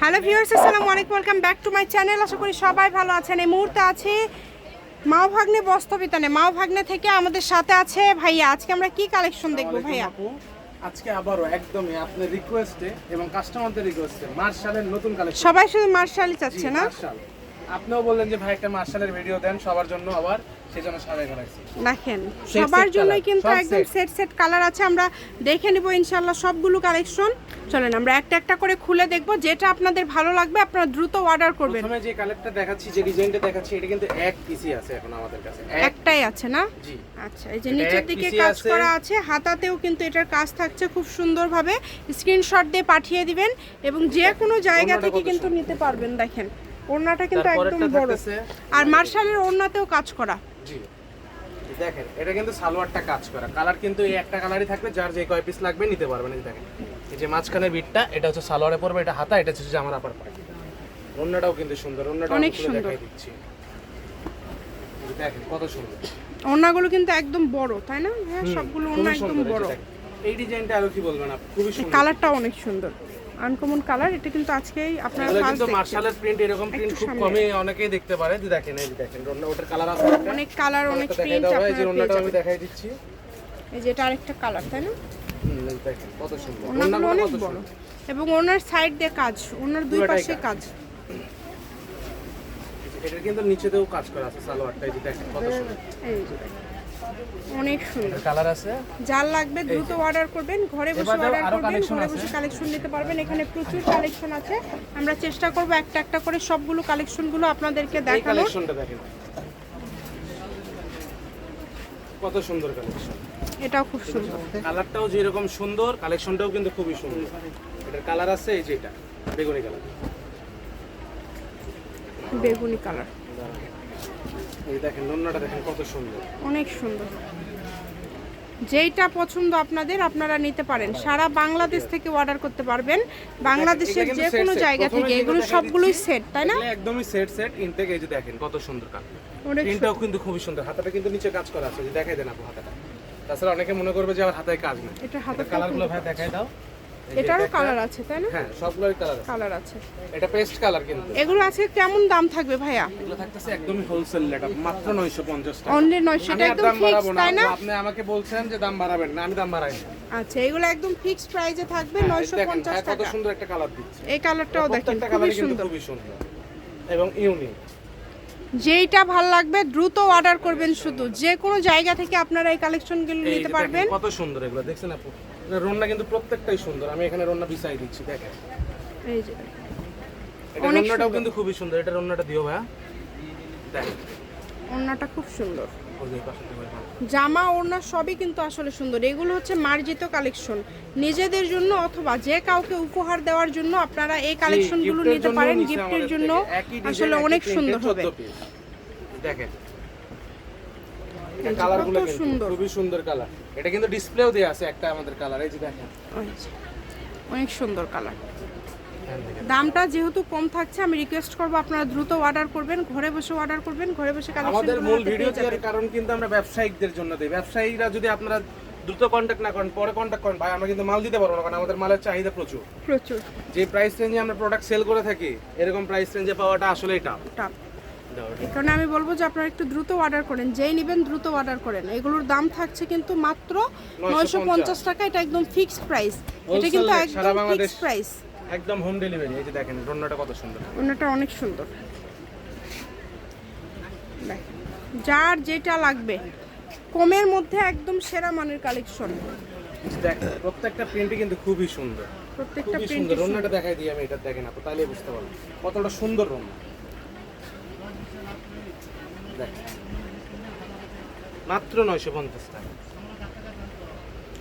Hello viewers আসসালামু আলাইকুম welcome back to my channel. আশা করি সবাই ভালো আছেন। এই মুহূর্তে আছি মাও ভাগ্নে বস্তবিতানে মাও ভাগ্নে থেকে আমাদের সাথে আছে ভাইয়া। আজকে আমরা কি কালেকশন দেখব ভাইয়া? আজকে আবারও একদমই আপনার রিকোয়েস্টে এবং কাস্টমারদের রিকোয়েস্টে মার্শালের নতুন কালেকশন সবাই শুধু মার্শালই চাচ্ছে না? মার্শাল। আপনিও বললেন যে ভাই একটা মার্শালের ভিডিও দেন সবার জন্য আবার সেই জন্য করাইছি দেখেন সবার জন্যই কিন্তু একদম সেট সেট কালার আছে আমরা দেখে নিব ইনশাল্লাহ সবগুলো কালেকশন চলেন আমরা একটা একটা করে খুলে দেখব যেটা আপনাদের ভালো লাগবে আপনারা দ্রুত অর্ডার করবেন। প্রথমে যে কালারটা দেখাচ্ছি যে ডিজাইনটা দেখাচ্ছি এটা কিন্তু এক পিসি আছে এখন আমাদের কাছে। একটাই আছে না? জি। আচ্ছা এই যে নিচের দিকে কাজ করা আছে হাতাতেও কিন্তু এটার কাজ থাকছে খুব সুন্দরভাবে। স্ক্রিনশট দিয়ে পাঠিয়ে দিবেন এবং যে কোনো জায়গা থেকে কিন্তু নিতে পারবেন দেখেন। ওড়নাটা কিন্তু একদম বড়। আর মার্শালের ওড়নাতেও কাজ করা। জি। দেখেন এটা কিন্তু সালোয়ারটা কাজ করা। কালার কিন্তু এই একটা কালারই থাকবে যার যে কয় পিস লাগবে নিতে পারবেন। এই দেখেন এই যে মাঝখানের বিটটা এটা হচ্ছে সালোয়ারে পড়বে এটা হাতা এটা হচ্ছে আমার আপার পায় অন্যটাও কিন্তু সুন্দর অন্যটা অনেক সুন্দর। দিচ্ছি। দেখেন কত সুন্দর। ওড়নাগুলো কিন্তু একদম বড় তাই না? হ্যাঁ সবগুলো ওড়না একদম বড়। এই ডিজাইনটা আরও কি বলবেন আপনি? খুবই সুন্দর। কালারটা অনেক সুন্দর। আনকমন কালার এটা কিন্তু আজকেই আপনারা ফার্স্ট কিন্তু মার্শালের প্রিন্ট এরকম প্রিন্ট খুব কমই অনেকেই দেখতে পারে। যে দেখেন এই দেখেন ওটার কালার আছে অনেক কালার অনেক প্রিন্ট ভাই, এই যে আপনারা রন্নাটা আমি দেখাই দিচ্ছি। এই যে এটা আরেকটা কালার তাই না? হুম, দেখেন কত সুন্দর। ওনাগুলো অনেক বড়। এবং ওনার সাইড দিয়ে কাজ ওনার দুই পাশে কাজ। এটার কিন্তু নিচেতেও কাজ করা আছে সালোয়ারটা এই যে দেখেন কত সুন্দর এই যে দেখেন। অনেক সুন্দর। কালার আছে। যার লাগবে দ্রুত অর্ডার করবেন ঘরে বসে অর্ডার করবেন ঘরে। বসে কালেকশন নিতে পারবেন। এখানে প্রচুর কালেকশন আছে। আমরা চেষ্টা করব একটা একটা করে সবগুলো কালেকশনগুলো আপনাদেরকে দেখেন। কত সুন্দর কালেকশন এটাও খুব সুন্দর। কালারটাও যেরকম সুন্দর কালেকশনটাও কিন্তু খুবই সুন্দর। এটার কালার আছে এই যে এটা বেগুনি কালার বেগুনি কালার এই দেখেন নন্নাটা দেখেন কত সুন্দর। অনেক সুন্দর। যেইটা পছন্দ আপনাদের আপনারা নিতে পারেন। সারা বাংলাদেশ থেকে অর্ডার করতে পারবেন। বাংলাদেশের যে কোনো। জায়গা থেকে এগুলো সবগুলোই সেট তাই না? একদমই সেট সেট ইনটেক এই যে দেখেন কত সুন্দর অনেক প্রিন্টটাও কিন্তু খুবই সুন্দর। হাতাটা কিন্তু নিচে কাজ করা আছে। যে দেখাই দেন আপু হাতাটা। তাছাড়া অনেকে মনে করবে যে আমার হাতায় কাজ নেই। এটা হাতে কালারগুলো ভাই দেখাই দাও। এটারও কালার আছে তাই না? হ্যাঁ সবগুলোই কালার আছে। কালার আছে। এটা পেস্ট কালার কিন্তু। এগুলো আছে কেমন দাম থাকবে ভাইয়া? এগুলো থাকতেছে একদমই হোলসেল রেট মাত্র 950 টাকা। অনলি নয়শো আমি এটা একদম দাম ফিক্স তাই না? আপনি আমাকে বলছেন যে দাম বাড়াবেন না আমি দাম বাড়াই না। আচ্ছা এগুলো একদম ফিক্সড প্রাইসে থাকবে হ্যাঁ, নয়শো দেখেন পঞ্চাশ ভাই কত সুন্দর একটা কালার দিচ্ছে। এই কালারটাও দেখেন খুবই সুন্দর। খুবই সুন্দর এবং ইউনিক যেইটা ভালো লাগবে দ্রুত অর্ডার করবেন শুধু। যে কোনো জায়গা থেকে আপনারা এই কালেকশনগুলো নিতে পারবেন। কত সুন্দর এগুলো দেখছেন আপু? রন্না কিন্তু প্রত্যেকটাই সুন্দর। আমি এখানে রন্না বিছাই দিচ্ছি দেখেন। এই যে। এটা রন্নাটাও কিন্তু খুবই সুন্দর। এটা রন্নাটা দিও ভাইয়া। দেখেন ওড়নাটা খুব সুন্দর। ভাই। জামা ওড়না সবই কিন্তু আসলে সুন্দর। এগুলো হচ্ছে মার্জিত কালেকশন। নিজেদের জন্য অথবা যে কাউকে উপহার দেওয়ার জন্য আপনারা এই কালেকশনগুলো নিতে পারেন। গিফটের জন্য আসলে অনেক সুন্দর হবে। 14 দেখেন। কালারগুলো কত সুন্দর। খুবই সুন্দর কালার এটা কিন্তু ডিসপ্লেও দেয়া আছে একটা আমাদের কালার এই যে দেখেন। অনেক সুন্দর কালার দামটা যেহেতু কম থাকছে আমি রিকোয়েস্ট করব আপনারা দ্রুত অর্ডার করবেন ঘরে বসে অর্ডার করবেন ঘরে বসে আমাদের মূল ভিডিও দেওয়ার কারণ কিন্তু আমরা ব্যবসায়িকদের জন্য দিই। ব্যবসায়ীরা যদি আপনারা দ্রুত কন্ট্যাক্ট না করেন পরে কন্ট্যাক্ট করেন ভাই আমরা কিন্তু মাল দিতে পারব না কারণ আমাদের মালের চাহিদা প্রচুর। প্রচুর। যে প্রাইস রেঞ্জে আমরা প্রোডাক্ট সেল করে থাকি এরকম প্রাইস রেঞ্জে পাওয়াটা আসলেই টাফ টাপ কারণে আমি বলব যে আপনারা একটু দ্রুত অর্ডার করেন। যেই নেবেন দ্রুত অর্ডার করেন। এগুলোর দাম থাকছে কিন্তু মাত্র নয়শো পঞ্চাশ টাকা। এটা একদম ফিক্সড প্রাইস এটা কিন্তু একদম ফিক্সড প্রাইস একদম হোম ডেলিভারি এই যে দেখেন রন্নাটা কত সুন্দর। ওনাটা অনেক সুন্দর। যার যেটা লাগবে। কমের মধ্যে একদম সেরা মানের কালেকশন প্রত্যেকটা প্রিন্টই কিন্তু খুবই সুন্দর। প্রত্যেকটা প্রিন্ট সুন্দর। রন্নাটা দেখাই দিই আমি এটা দেখেন আপু তাহলে বুঝতে পারবেন। কতটা সুন্দর দেখেন মাত্র নয়শো পঞ্চাশ টাকা।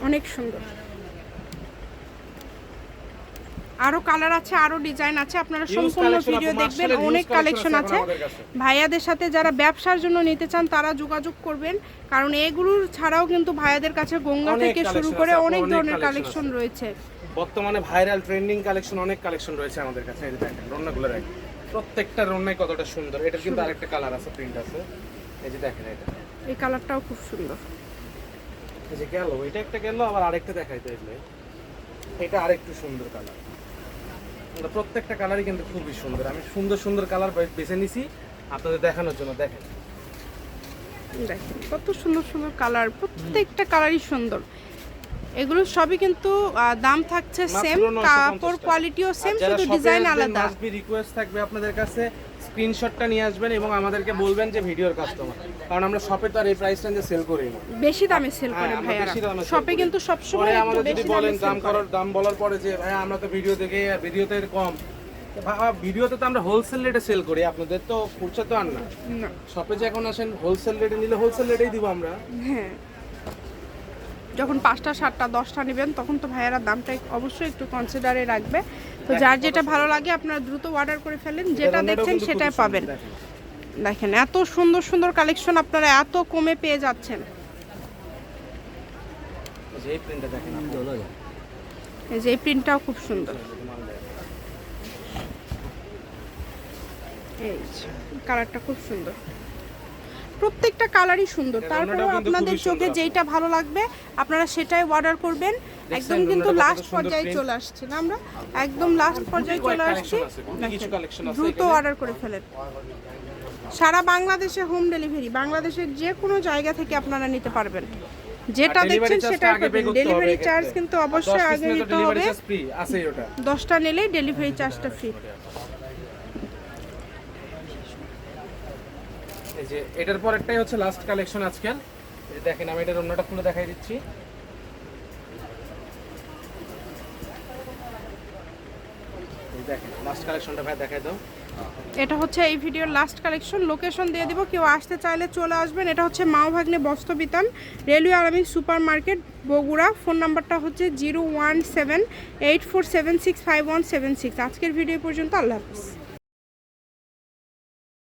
অনেক সুন্দর। আরও কালার আছে আরও ডিজাইন আছে আপনারা সম্পূর্ণ ভিডিও দেখবেন। অনেক কালেকশন আছে। ভাইয়াদের সাথে যারা ব্যবসার জন্য নিতে চান তারা যোগাযোগ করবেন। কারণ এগুলোর ছাড়াও কিন্তু ভাইয়াদের কাছে গঙ্গা থেকে শুরু করে অনেক ধরনের কালেকশন রয়েছে। বর্তমানে ভাইরাল ট্রেন্ডিং কালেকশন অনেক কালেকশন রয়েছে আমাদের কাছে। এই দেখেন রন্নাগুলো রাখি প্রত্যেকটা রন্নাই কতটা সুন্দর। এটার কিন্তু আরেকটা কালার আছে প্রিন্ট আছে। এই যে দেখেন এটা। এই কালারটাও খুব সুন্দর। এই যে গেল এটা একটা গেল আবার আরেকটা দেখাইতে এগুলো এটা আরেকটু সুন্দর কালার প্রত্যেকটা কালারই কিন্তু খুবই সুন্দর। আমি সুন্দর সুন্দর কালার বেছে নিছি আপনাদের দেখানোর জন্য দেখেন। দেখেন কত সুন্দর সুন্দর কালার প্রত্যেকটা কালারই সুন্দর। এগুলো সবই কিন্তু দাম থাকছে সেম মাত্র 950 কাপড় কোয়ালিটিও সেম শুধু ডিজাইন আলাদা। be request থাকবে আপনাদের কাছে স্ক্রিনশটটা নিয়ে আসবেন এবং আমাদেরকে বলবেন যে ভিডিওর কাস্টমার কারণ আমরা শপে তো আর এই প্রাইস রেঞ্জে সেল করি না। বেশি দামে সেল হ্যাঁ, করে আমরা sell শপে কিন্তু সবসময় পরে একটু আমাদের যদি বেশি দামে বলেন দাম করার দাম বলার পরে যে ভাই আমরা তো ভিডিও দেখে ভিডিওতে এর কম। ভিডিওতে তো আমরা হোলসেল রেটে সেল করি আপনাদের তো খুচরা তো আর না। না। শপে যে এখন আসেন হোলসেল রেটে নিলে হোলসেল রেটেই দিব আমরা। হ্যাঁ। যখন পাঁচটা সাতটা দশটা নেবেন তখন তো ভাইয়ারা দামটা অবশ্যই একটু কনসিডারে রাখবে। তো যার যেটা ভালো লাগে আপনারা দ্রুত অর্ডার করে ফেলেন যেটা দেখছেন সেটাই পাবেন। দেখেন। এত সুন্দর সুন্দর কালেকশন আপনারা এত কমে পেয়ে যাচ্ছেন। যে এই প্রিন্টটাও খুব সুন্দর। এই কালারটা খুব সুন্দর। প্রত্যেকটা কালারই সুন্দর। এর তারপরেও আপনাদের চোখে। যেইটা ভালো লাগবে আপনারা সেটাই অর্ডার করবেন। একদম কিন্তু লাস্ট পর্যায়ে চলে আসছে না আমরা? একদম লাস্ট পর্যায়ে চলে আসছি। আছে দ্রুত অর্ডার করে ফেলেন। সারা বাংলাদেশে হোম ডেলিভারি বাংলাদেশের যে কোনো জায়গা থেকে আপনারা নিতে পারবেন। যেটা দেখছেন সেটা করবেন। ডেলিভারি চার্জ কিন্তু অবশ্যই 10 piece আগে নিলে তো দিতে delivery হবে। দশটা নিলেই ডেলিভারি চার্জটা ফ্রি যে এটার পর একটাই হচ্ছে লাস্ট কালেকশন আজকাল দেখেন, আমি এটার অন্যটা খুলে দেখাই দিচ্ছি। দেখেন লাস্ট কালেকশনটা ভাই দেখাই দাও। এটা হচ্ছে এই ভিডিওর লাস্ট কালেকশন লোকেশন দিয়ে দিব, কেউ আসতে চাইলে চলে আসবেন। এটা হচ্ছে মাওভাগ্নে বস্ত্রবিতান, রেলওয়ে আরামিক সুপার মার্কেট বগুড়া। ফোন নাম্বারটা হচ্ছে zero one seven eight four seven six five one seven six. আজকের ভিডিও পর্যন্ত, আল্লাহ হাফিজ।